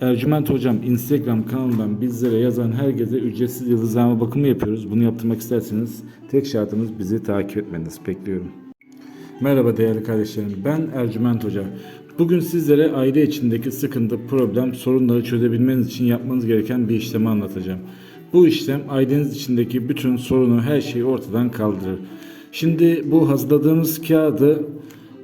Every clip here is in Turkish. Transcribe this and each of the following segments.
Ercüment Hocam Instagram kanalından bizlere yazan herkese ücretsiz yıldızlama bakımı yapıyoruz. Bunu yaptırmak isterseniz tek şartımız bizi takip etmeniz. Bekliyorum. Merhaba değerli kardeşlerim. Ben Ercüment Hoca. Bugün sizlere aile içindeki sıkıntı, problem, sorunları çözebilmeniz için yapmanız gereken bir işlemi anlatacağım. Bu işlem aileniz içindeki bütün sorunu, her şeyi ortadan kaldırır. Şimdi bu hazırladığımız kağıdı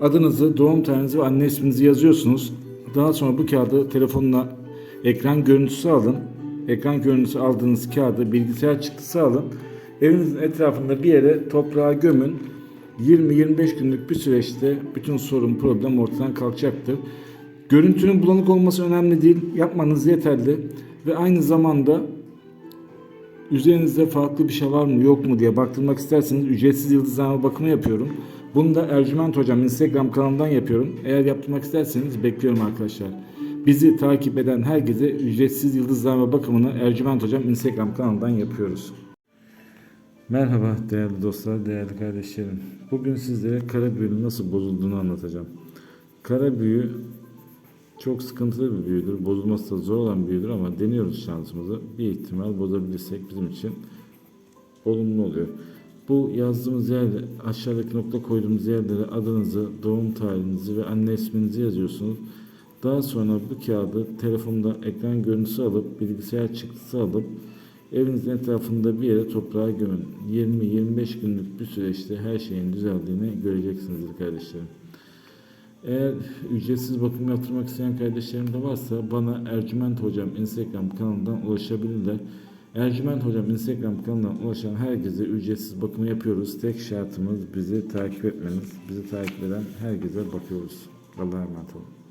adınızı, doğum tarihinizi ve anne isminizi yazıyorsunuz. Daha sonra bu kağıdı telefonuna ekran görüntüsü alın. Ekran görüntüsü aldığınız kağıdı bilgisayar çıktısı alın. Evinizin etrafında bir yere toprağa gömün. 20-25 günlük bir süreçte bütün sorun, problem ortadan kalkacaktır. Görüntünün bulanık olması önemli değil. Yapmanız yeterli. Ve aynı zamanda üzerinizde farklı bir şey var mı yok mu diye baktırmak isterseniz ücretsiz yıldızlama bakımı yapıyorum. Bunu da Ercüment Hocam Instagram kanalından yapıyorum. Eğer yaptırmak isterseniz bekliyorum arkadaşlar. Bizi takip eden herkese ücretsiz yıldızlama bakımını Ercüment Hocam Instagram kanalından yapıyoruz. Merhaba değerli dostlar, değerli kardeşlerim. Bugün sizlere kara büyünün nasıl bozulduğunu anlatacağım. Kara büyü çok sıkıntılı bir büyüdür. Bozulması da zor olan büyüdür ama deniyoruz şansımızı. Bir ihtimal bozabilirsek bizim için olumlu oluyor. Bu yazdığımız yerde aşağıdaki nokta koyduğumuz yerlere adınızı, doğum tarihinizi ve anne isminizi yazıyorsunuz. Daha sonra bu kağıdı telefonda ekran görüntüsü alıp bilgisayar çıktısı alıp evinizin etrafında bir yere toprağa gömün. 20-25 günlük bir süreçte her şeyin düzeldiğini göreceksinizdir kardeşlerim. Eğer ücretsiz bakım yaptırmak isteyen kardeşlerim de varsa bana Ercüment Hocam Instagram kanalından ulaşabilirler. Ercüment Hocam Instagram kanalından ulaşan herkese ücretsiz bakımı yapıyoruz. Tek şartımız bizi takip etmeniz. Bizi takip eden herkese bakıyoruz. Allah'a emanet olun.